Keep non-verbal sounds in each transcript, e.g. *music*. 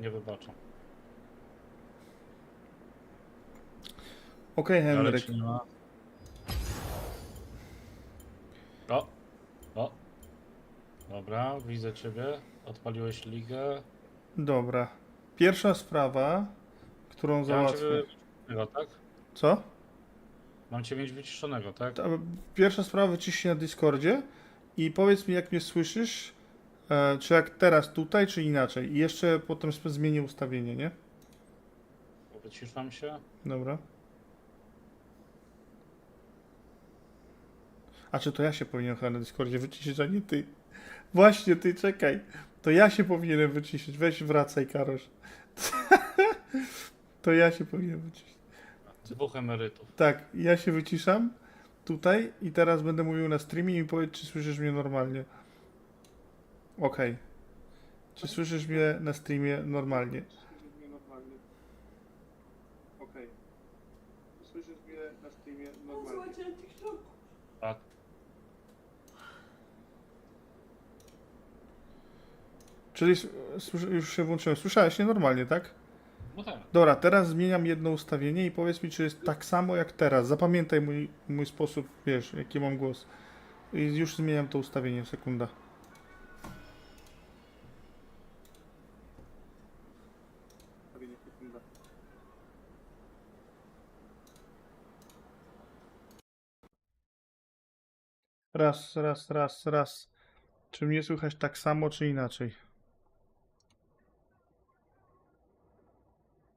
nie wybaczą. Okej, Ale Henryk. ci nie ma. O! O! Dobra, widzę ciebie. Odpaliłeś ligę. Dobra. Pierwsza sprawa, którą Ja mam załatwię. ciebie wyciszonego, tak? Co? Mam cię mieć wyciszonego, tak? Ta- Pierwsza sprawa wyciśnij na Discordzie i powiedz mi, jak mnie słyszysz, czy jak teraz tutaj, czy inaczej. I jeszcze potem zmienię ustawienie, nie? Wyciszam się. Dobra. A czy to ja się powinienem chyba na Discordzie wyciszyć, a nie ty? Właśnie, ty, czekaj. To ja się powinienem wyciszyć. Weź wracaj, Karosz. *laughs* to ja się powinienem wyciszyć. Dwóch emerytów. Tak, ja się wyciszam tutaj i teraz będę mówił na streamie i powiedz, czy słyszysz mnie normalnie. Okej. Czy słyszysz mnie na streamie normalnie? Okej. Słyszysz mnie na streamie normalnie? Tak. Czyli s- słysz- już się włączyłem. Słyszałeś mnie normalnie, tak? No tak. Dobra, teraz zmieniam jedno ustawienie i powiedz mi, czy jest tak samo jak teraz. Zapamiętaj mój, mój sposób, wiesz, jaki mam głos. I już zmieniam to ustawienie, sekunda. Raz, raz, raz, raz. Czy mnie słychać tak samo, czy inaczej?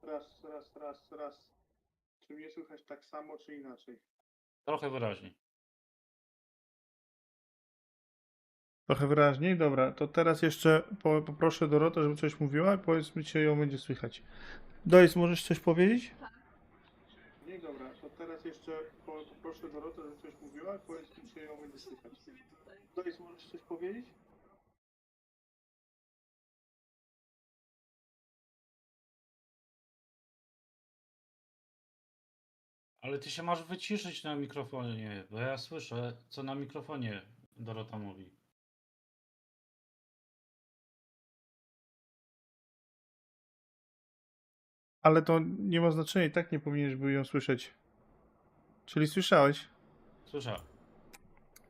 Raz, raz, raz, raz. Czy mnie słychać tak samo, czy inaczej? Trochę wyraźniej. Trochę wyraźniej? Dobra, to teraz jeszcze po, poproszę Dorotę, żeby coś mówiła i powiedz mi, czy ją będzie słychać. Doris, możesz coś powiedzieć? Nie, dobra, to teraz jeszcze po, poproszę Dorotę, żeby coś mówiła powiedz mi, czy ją będzie słychać. Doris, możesz coś powiedzieć? Ale ty się masz wyciszyć na mikrofonie, bo ja słyszę, co na mikrofonie Dorota mówi. Ale to nie ma znaczenia, i tak nie powinieneś był ją słyszeć. Czyli słyszałeś? Słyszę.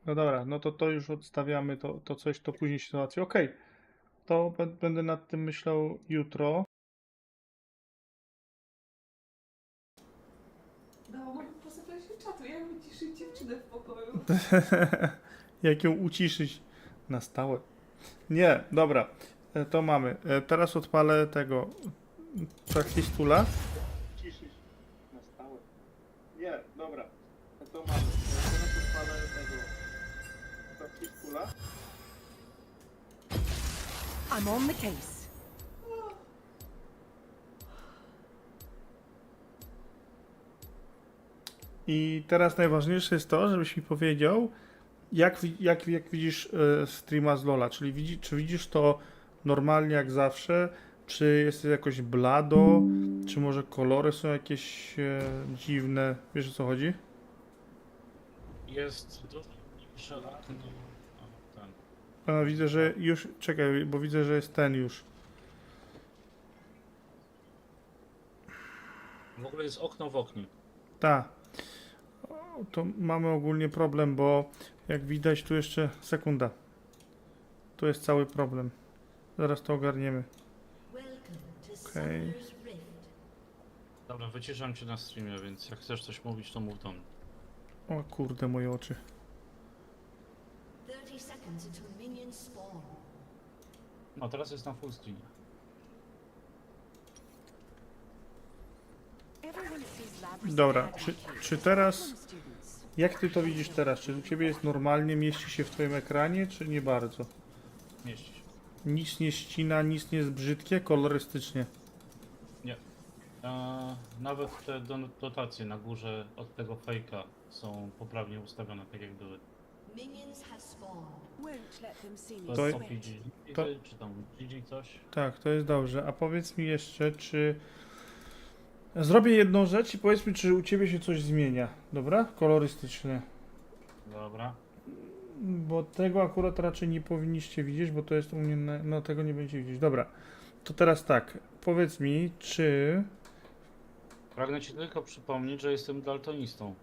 No dobra, no to to już odstawiamy, to, to coś, to później się załatwi. Okej, to b- będę nad tym myślał jutro. No, mogę posłuchać się czatu, jak wyciszyć dziewczynę w pokoju. *laughs* Jak ją uciszyć na stałe. Nie, dobra, e, to mamy. E, Teraz odpalę tego Practicula. I'm on the case. I teraz najważniejsze jest to, żebyś mi powiedział, jak, jak, jak widzisz e, streama z Lola. Czyli widzi, czy widzisz to normalnie jak zawsze, czy jest jakoś blado, czy może kolory są jakieś e, dziwne. Wiesz o co chodzi? Jest dużo mniejsze. O, ten. A, widzę, że już. Czekaj, bo widzę, że jest ten już. W ogóle jest okno w oknie. Tak. To mamy ogólnie problem, bo jak widać tu jeszcze. Sekunda. Tu jest cały problem. Zaraz to ogarniemy. Okej. Dobra, wyciszam cię na streamie, więc jak chcesz coś mówić, to mów do mnie. O kurde, moje oczy. 30 seconds until minions spawn. No, teraz jest na full screen. Dobra, czy, czy teraz. Jak ty to widzisz teraz? Czy u ciebie jest normalnie, mieści się w twoim ekranie, czy nie bardzo? Mieści się. Nic nie ścina, nic nie jest brzydkie, kolorystycznie. A, nawet te dotacje na górze od tego fejka są poprawnie ustawione, tak jak były. Minions have spawned. Won't let them see me To. OPG, to- czy tam GG coś? Tak, to jest dobrze. A powiedz mi jeszcze, czy. Zrobię jedną rzecz i powiedz mi, czy u ciebie się coś zmienia, dobra? Kolorystycznie. Dobra. Bo tego akurat raczej nie powinniście widzieć, bo to jest u mnie. Na... No tego nie będziecie widzieć. Dobra. to teraz tak. Powiedz mi, czy. Pragnę ci tylko przypomnieć, że jestem daltonistą.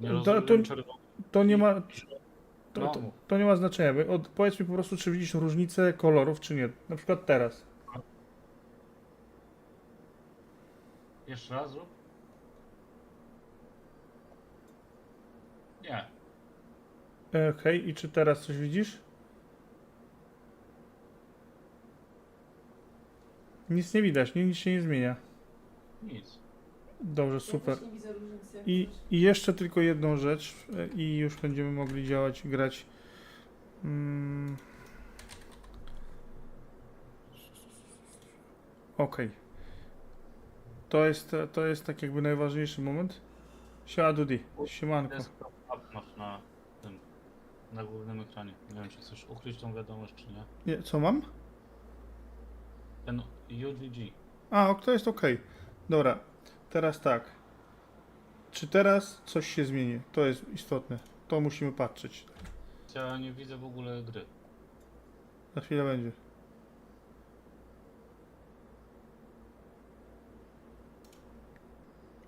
Nie Da- rozumiem to-. To nie ma. To, No, to, to nie ma znaczenia. Od, powiedz mi po prostu, czy widzisz różnicę kolorów, czy nie. Na przykład teraz. Jeszcze raz zrób. Nie. E, Okej, i czy teraz coś widzisz? Nic nie widać, nie, nic się nie zmienia. Nic. Dobrze, super. też nie widzę różnicy. jak I. I jeszcze tylko jedną rzecz e, i już będziemy mogli działać, grać. Mm. Okej. To jest, to jest tak jakby najważniejszy moment. Siema Dudi, siemanko. Masz na tym, na głównym ekranie. Nie wiem, czy chcesz ukryć tą wiadomość, czy nie. Nie, co mam? Ten UGG. A, ok, to jest ok. Dobra, teraz tak. Czy teraz coś się zmieni? To jest istotne. To musimy patrzeć. Ja nie widzę w ogóle gry. Za chwilę będzie.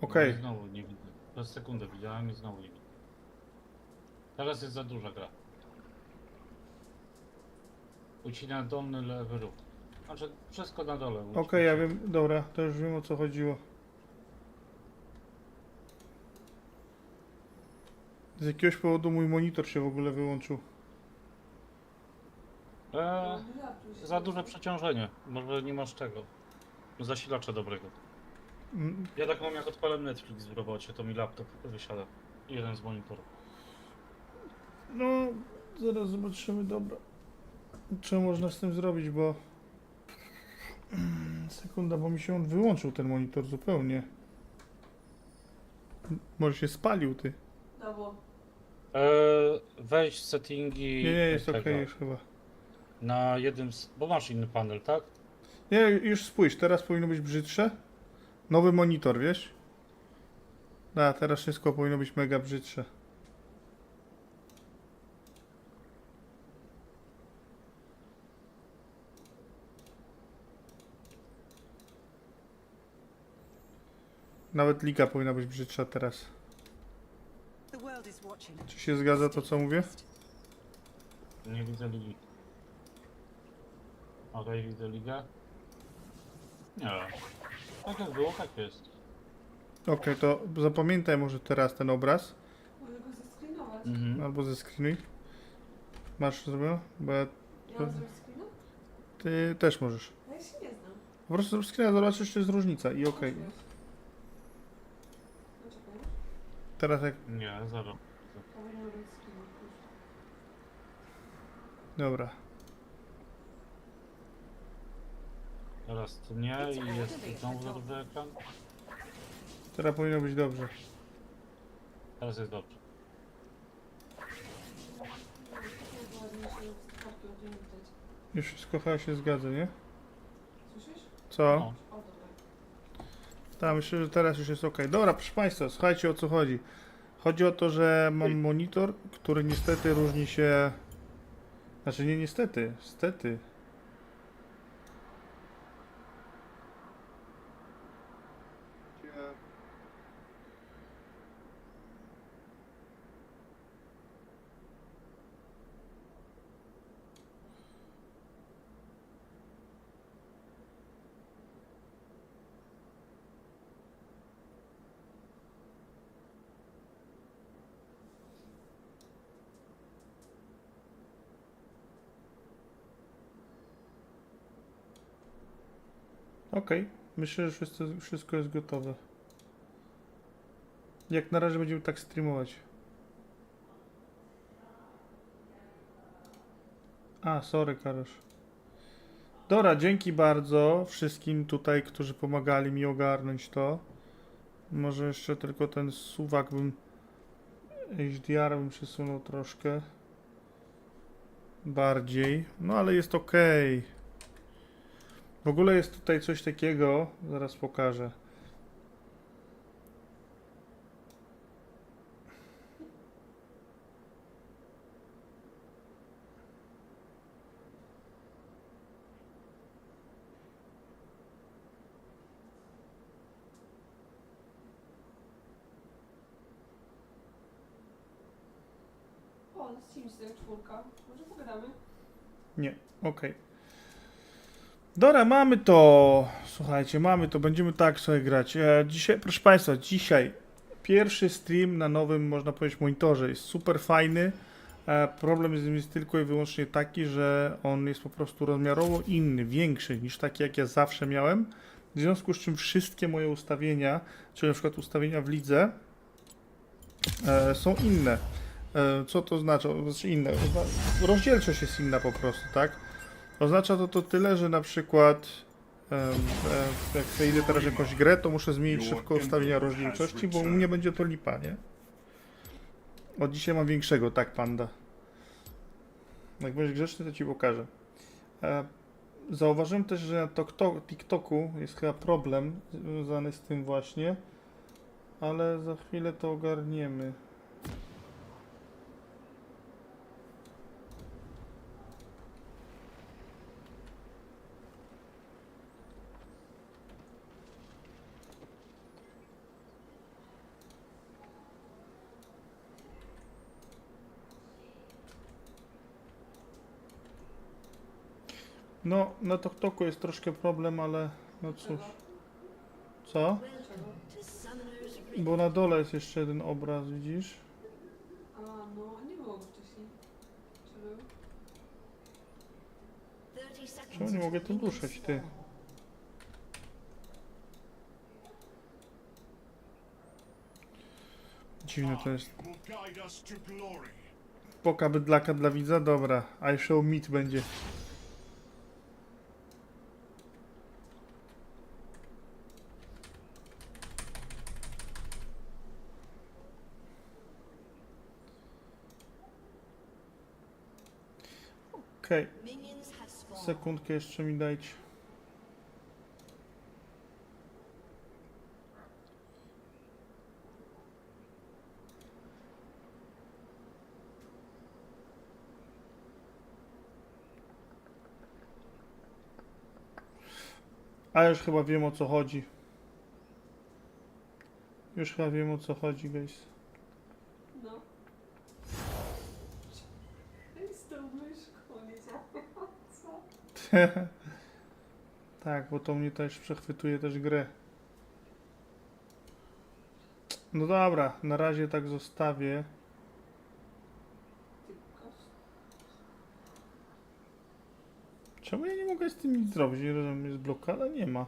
Okej. I Znowu nie widzę. Przez sekundę widziałem i znowu nie widzę. Teraz jest za duża gra. Ucina dolny lewy ruch. Znaczy wszystko na dole. Okej, ja wiem, dobra, to już wiem o co chodziło. Z jakiegoś powodu mój monitor się w ogóle wyłączył. Eee, za duże przeciążenie. Może nie masz tego. Zasilacza dobrego. Mm, Ja tak mam jak odpalam Netflix w robocie, to mi laptop wysiada. Jeden z monitorów. No, zaraz zobaczymy, dobra. Co można z tym zrobić, bo... Mm, Sekunda, bo mi się on wyłączył, ten monitor zupełnie. M- Może się spalił, ty. No bo Eee, wejdź w settingi. Nie, nie, jest tego, okej już chyba. Na jednym z. Bo masz inny panel, tak? Nie, już spójrz, teraz powinno być brzydsze. Nowy monitor, wiesz? Da, teraz wszystko powinno być mega brzydsze. Nawet liga powinna być brzydsza teraz. Czy się zgadza to, co mówię? Nie widzę ligi. Okej, widzę ligę. Nie. Tak jak było, tak jest. Okej, to zapamiętaj może teraz ten obraz. mogę go zescreenować. Mhm. Albo zeskrinuj. Masz zrobione? Bo ja, Ja mam zrobić screena? ty też możesz. A ja się nie znam. Po prostu zrób screena, zobaczysz, czy jest różnica i okej. Możesz. No czekaj. Teraz jak... Nie, już. Dobra. Teraz tu nie i jest znowu za duży ekran. Teraz powinno być dobrze. Teraz jest dobrze. Już wszystko chyba się zgadza, nie? Słyszysz? Co? No. Tak, myślę, że teraz już jest ok. Dobra, proszę Państwa, słuchajcie o co chodzi. Chodzi o to, że mam monitor, który niestety różni się... Znaczy nie niestety, stety. Okej, myślę, że wszystko, jest gotowe. Jak na razie będziemy tak streamować. A, sorry, Karosz. Dobra, dzięki bardzo wszystkim tutaj, którzy pomagali mi ogarnąć to. Może jeszcze tylko ten suwak bym HDR bym przesunął troszkę bardziej. No ale jest ok. W ogóle jest tutaj coś takiego, zaraz pokażę. Steam Stack czwórka. Może pogadamy? Nie, okej. Dobra, mamy to. Słuchajcie, mamy to. Będziemy tak sobie grać. E, dzisiaj, proszę Państwa, dzisiaj pierwszy stream na nowym, można powiedzieć, monitorze. Jest super fajny. E, problem z nim jest tylko i wyłącznie taki, że on jest po prostu rozmiarowo inny, większy niż taki, jak ja zawsze miałem. W związku z czym wszystkie moje ustawienia, czyli na przykład ustawienia w lidze, e, są inne. E, Co to znaczy? Znaczy inne. Rozdzielczość jest inna po prostu, tak? Oznacza to to tyle, że na przykład e, jak sobie idę teraz jakąś grę, to muszę zmienić szybko ustawienia rozdzielczości, bo u mnie będzie to lipa, nie? Od dzisiaj mam większego, tak, panda. Jak będziesz grzeczny, to ci pokażę. E, Zauważyłem też, że na TikToku jest chyba problem związany z tym właśnie, ale za chwilę to ogarniemy. No, na TokToku jest troszkę problem, ale no cóż. Co? Bo na dole jest jeszcze jeden obraz, widzisz? A, no, a nie było wcześniej. Czy był? 30 seconds Czemu nie mogę tym ruszać, ty? Dziwne to jest. Poka bydlaka dla widza? Dobra. I show meat będzie. Okej, spawned. sekundkę jeszcze mi dajcie. A już chyba wiem o co chodzi. Już chyba wiem o co chodzi, guys. No. Ej, z tą myszką nie działa. Co? *laughs* tak, bo to mnie też przechwytuje też grę. No dobra, na razie tak zostawię. Czemu ja nie mogę z tym nic zrobić? Nie rozumiem, jest blokada? Nie ma.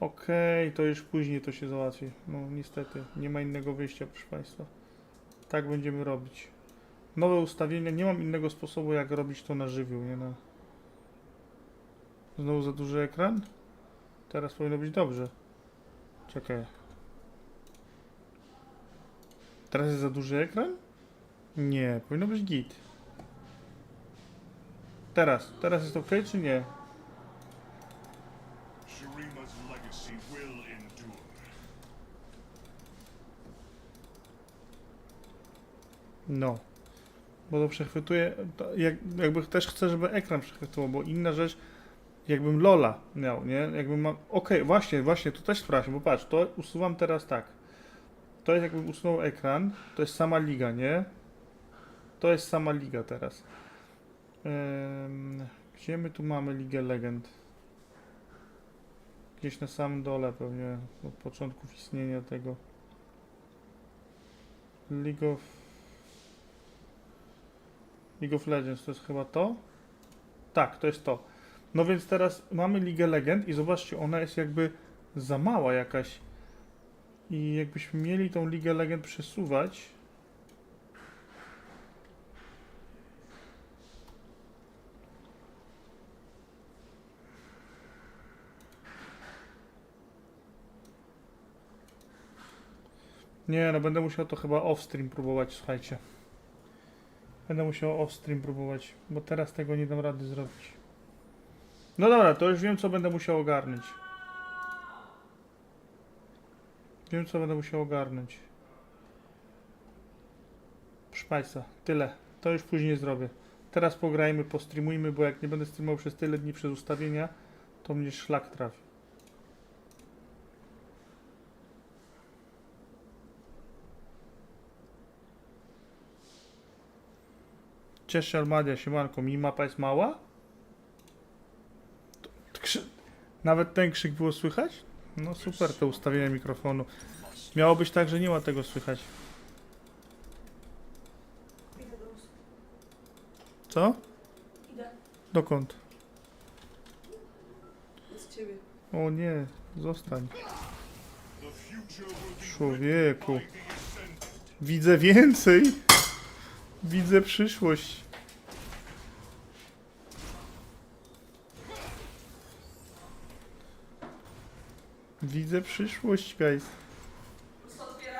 Okej, to już później to się załatwi. No niestety, nie ma innego wyjścia, proszę Państwa. Tak będziemy robić. Nowe ustawienia, nie mam innego sposobu jak robić to na żywioł, nie na... Znowu za duży ekran? Teraz powinno być dobrze. Czekaj. Teraz jest za duży ekran? Nie, powinno być git. Teraz, teraz jest ok czy nie? No. Bo to przechwytuje. To jak, jakby też chcę, żeby ekran przechwytywał, bo inna rzecz, jakbym Lola miał, nie? Jakbym mam. Okej, właśnie, właśnie, to też sprawdź, bo patrz, to usuwam teraz tak. To jest jakbym usunął ekran, to jest sama liga, nie? To jest sama liga teraz. Gdzie my tu mamy Ligę Legend? Gdzieś na samym dole pewnie, od początków istnienia tego. League of... League of Legends to jest chyba to? Tak, to jest to. No więc teraz mamy Ligę Legend i zobaczcie, ona jest jakby za mała jakaś. I jakbyśmy mieli tą Ligę Legend przesuwać, Nie, no będę musiał to chyba off-stream próbować, słuchajcie. Będę musiał off-stream próbować, bo teraz tego nie dam rady zrobić. No dobra, to już wiem, co będę musiał ogarnąć. Wiem, co będę musiał ogarnąć. Państwa, tyle. To już później zrobię. Teraz pograjmy, postreamujmy, bo jak nie będę streamował przez tyle dni przez ustawienia, to mnie szlak trafi. Cześć Szelmadia, siemanko, minimapa jest mała? Nawet ten krzyk było słychać? No super to ustawienie mikrofonu. Miało być tak, że nie ma tego słychać. Co? Idę. Dokąd? Z ciebie. O nie, zostań. Człowieku. Widzę więcej. Widzę przyszłość. Widzę przyszłość, guys. Okej.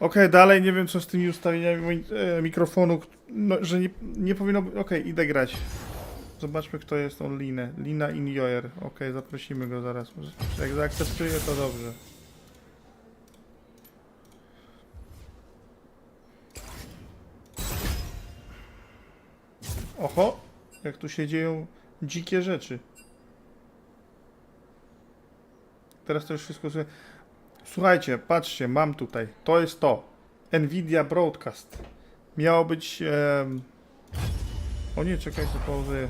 Okej, dalej nie wiem co z tymi ustawieniami e, mikrofonu, no, że nie, nie powinno być... Okej, idę grać. Zobaczmy kto jest on Linę. Lina in Joer. Okej, zaprosimy go zaraz. Jak zaakceptuje to dobrze. Oho, jak tu się dzieją dzikie rzeczy. Teraz to już wszystko... słyszę. Słuchajcie, patrzcie, mam tutaj. To jest to. Nvidia Broadcast. Miało być. em, O nie, czekajcie, pauzuję.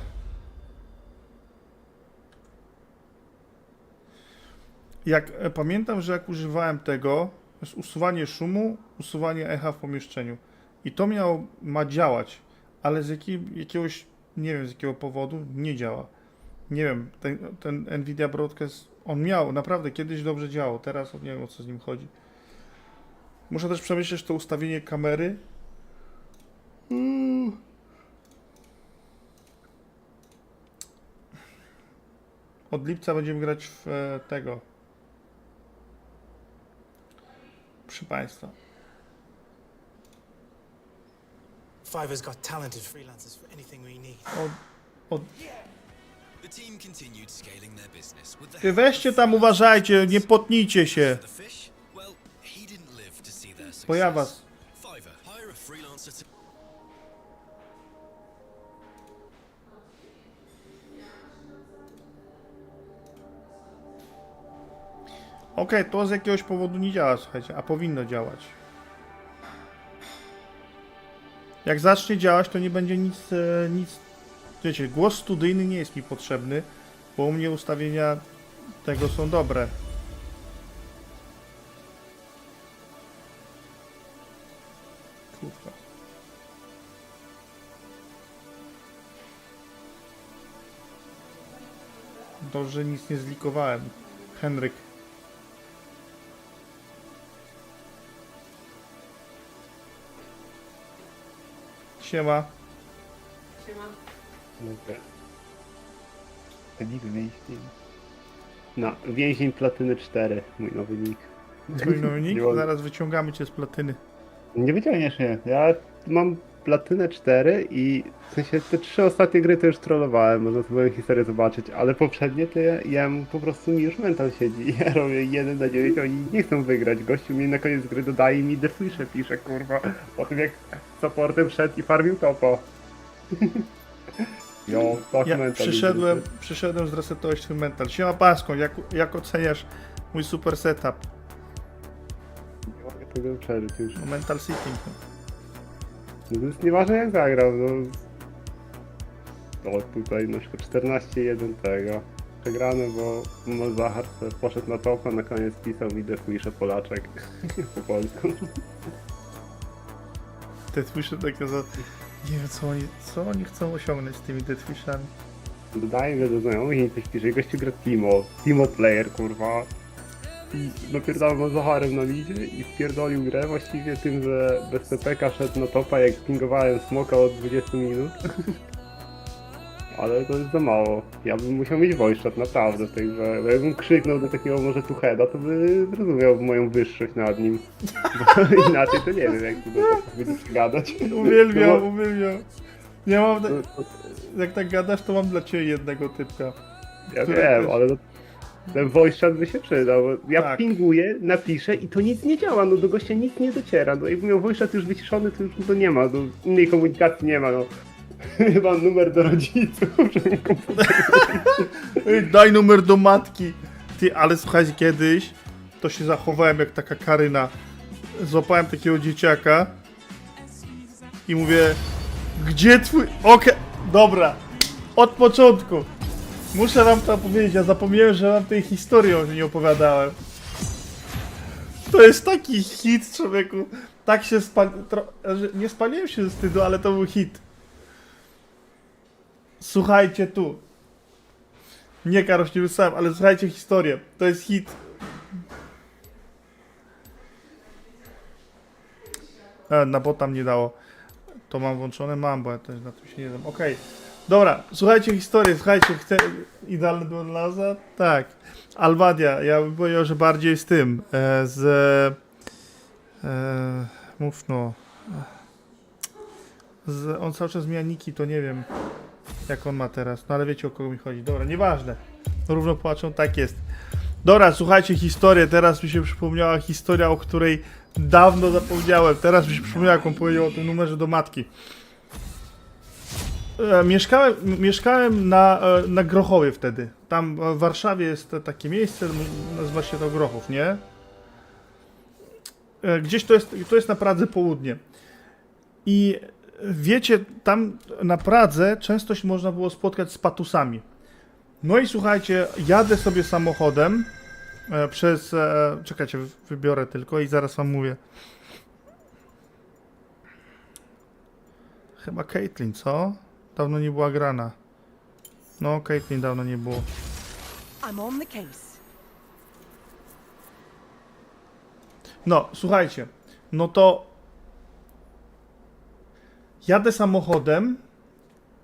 Jak e, pamiętam, że jak używałem tego, jest usuwanie szumu, usuwanie echa w pomieszczeniu. I to miało, ma działać, ale z jakiej, jakiegoś, nie wiem z jakiego powodu, nie działa. Nie wiem, ten, ten Nvidia Broadcast, on miał, naprawdę kiedyś dobrze działał, teraz nie wiem o co z nim chodzi. Muszę też przemyśleć to ustawienie kamery. Uuu. Od lipca będziemy grać w e, tego. Proszę Państwa. Fiverr's got talented freelancers for anything we need. Od, od, The team continued scaling their business with the Ty weźcie tam, uważajcie, nie potnijcie się. The fish? Well, he didn't live to see their success. Bo ja was. Okej, to z jakiegoś powodu nie działa, słuchajcie, a powinno działać. Jak zacznie działać, to nie będzie nic, e, nic. Wiecie, głos studyjny nie jest mi potrzebny, bo u mnie ustawienia tego są dobre. Kurwa. Dobrze, nic nie zlikowałem. Henryk. Siema. Siema. Dobra. Nick więźnień. No, więzień platyny 4, mój nowy nick. Twój nowy nick? Zaraz wyciągamy cię z platyny. Nie wyciągniesz mnie. Ja mam platynę 4 i w sensie te trzy ostatnie gry to już trollowałem, można sobie historię zobaczyć, ale poprzednie to ja, ja po prostu mi już mental siedzi. *laughs* Ja robię 1 na 9, oni nie chcą wygrać. Gościu mi na koniec gry dodaje mi defusze pisze, kurwa. Po tym jak supportem szedł i farmił topo. *laughs* Jo, tak Ja mental przyszedłem, idzie. przyszedłem zresetować twój mental. Siema Paską, jak, jak oceniasz mój super setup? Nie mogę tego przeżyć już. Mental sitting. No. No to jest nieważne jak zagrał, no. O, tutaj na przykład 14-1 tego. Przegrany, bo Zachar se poszedł na topa, na koniec pisał mi defuisze Polaczek *laughs* po polsku. Deathwishy takie za... Nie wiem co oni, co oni chcą osiągnąć z tymi deathwishami. Dodaję go do znajomych i coś pisze, gościu gra Timo, Timo player kurwa. I napierdałem go Zacharem na lidzie i wpierdolił grę właściwie tym, że bez PPK szedł na topa jak pingowałem smoka od 20 minut. *laughs* Ale to jest za mało. Ja bym musiał mieć voice naprawdę grze. Bo jakbym krzyknął do takiego może Tucheda, to by zrozumiał moją wyższość nad nim. *laughs* Bo inaczej to nie wiem jak tu do będzie gadać. Uwielbiam, No uwielbiam. Ja mam, tak- jak tak gadasz, to mam dla ciebie jednego typka. Ja Które wiem, też- ale to, ten voice chat by się przydał. bo Ja Tak. pinguję, napiszę i to nic nie działa, no do gościa nic nie dociera. No jakby miał voice chat już wyciszony, to już to nie ma, no innej komunikacji nie ma, no. *laughs* Chyba numer do rodziców, komputer. *laughs* Ej, daj numer do matki. Ty, ale słuchajcie, kiedyś to się zachowałem jak taka Karyna. złapałem takiego dzieciaka i mówię, gdzie twój... Okej, dobra, od początku. Muszę wam to powiedzieć, ja zapomniałem, że wam tej historii o nie opowiadałem. To jest taki hit, człowieku. Tak się spali... Tro... że Nie spaliłem się ze wstydu, ale to był hit. Słuchajcie tu. Nie, Karoś, nie wysłałem, ale słuchajcie historię. To jest hit. E, na bota mnie dało. To mam włączone? Mam, bo ja też na tym się nie dam. Okej. Dobra, słuchajcie historię, słuchajcie, chcę... Idealny do Laza? Tak. Alwadia, ja bym powiedział, że bardziej z tym, e, z... E, mów no... Z, on cały czas miał niki, to nie wiem jak on ma teraz, no ale wiecie o kogo mi chodzi. Dobra, nieważne. Równo płaczą, tak jest. Dobra, słuchajcie historię, teraz mi się przypomniała historia, o której dawno zapomniałem. Teraz mi się przypomniała, jak on powiedział o tym numerze do matki. E, Mieszkałem, mieszkałem na, e, na Grochowie wtedy. Tam w Warszawie jest takie miejsce, m- nazywa się to Grochów, nie? E, Gdzieś to jest, to jest na Pradze południe. I wiecie, tam na Pradze często się można było spotkać z patusami. No i słuchajcie, jadę sobie samochodem przez. Czekajcie, wy- wybiorę tylko i zaraz wam mówię. Chyba Caitlyn, co? Dawno nie była grana. No, Caitlyn dawno nie było. No, słuchajcie, no to jadę samochodem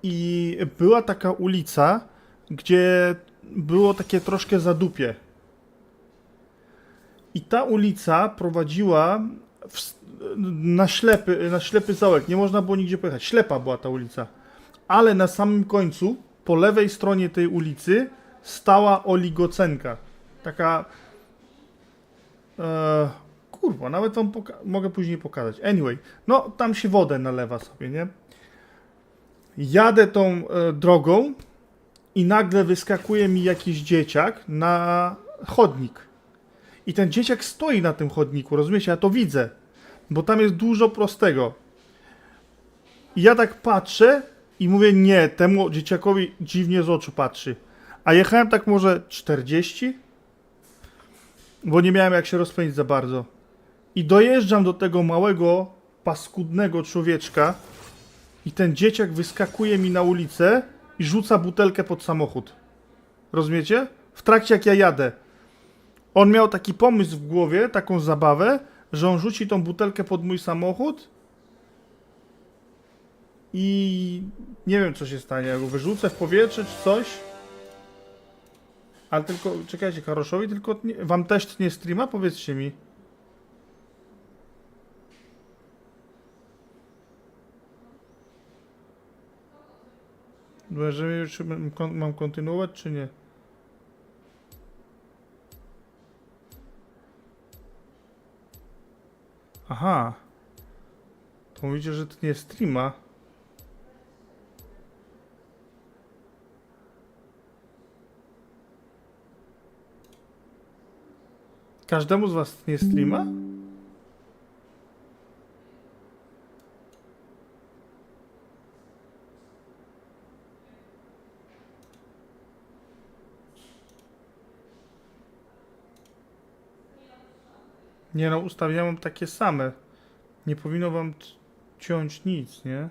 i była taka ulica, gdzie było takie troszkę zadupie. I ta ulica prowadziła w, na, ślepy, na ślepy zaułek. Nie można było nigdzie pojechać. Ślepa była ta ulica. Ale na samym końcu, po lewej stronie tej ulicy, stała oligocenka. Taka Eee, kurwa, nawet wam mogę później pokazać. Anyway, no tam się wodę nalewa sobie, nie? Jadę tą e, drogą i nagle wyskakuje mi jakiś dzieciak na chodnik. I ten dzieciak stoi na tym chodniku, rozumiecie? Ja to widzę, bo tam jest dużo prostego. I ja tak patrzę i mówię, nie, temu dzieciakowi dziwnie z oczu patrzy. A jechałem tak może 40? bo nie miałem jak się rozpędzić za bardzo. I dojeżdżam do tego małego, paskudnego człowieczka i ten dzieciak wyskakuje mi na ulicę i rzuca butelkę pod samochód. Rozumiecie? W trakcie jak ja jadę. On miał taki pomysł w głowie, taką zabawę, że on rzuci tą butelkę pod mój samochód i nie wiem co się stanie, go wyrzucę w powietrze czy coś. Ale tylko, czekajcie, Karoszowi, tylko nie, wam też tnie streama? Powiedzcie mi. Już, czy mam kontynuować, czy nie? Aha. To mówicie, że to nie streama. Każdemu z was nie streama? Nie no, ustawiam mam takie same. Nie powinno wam ciąć nic, nie?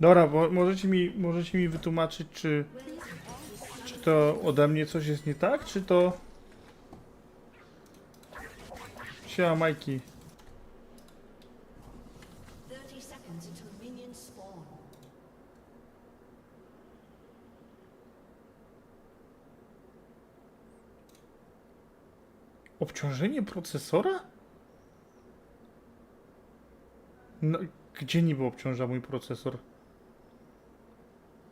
Dobra, bo możecie mi, możecie mi wytłumaczyć, czy, czy to ode mnie coś jest nie tak, czy to... Siema, Majki. 30 seconds until minions spawn. Obciążenie procesora? No, gdzie niby obciąża mój procesor?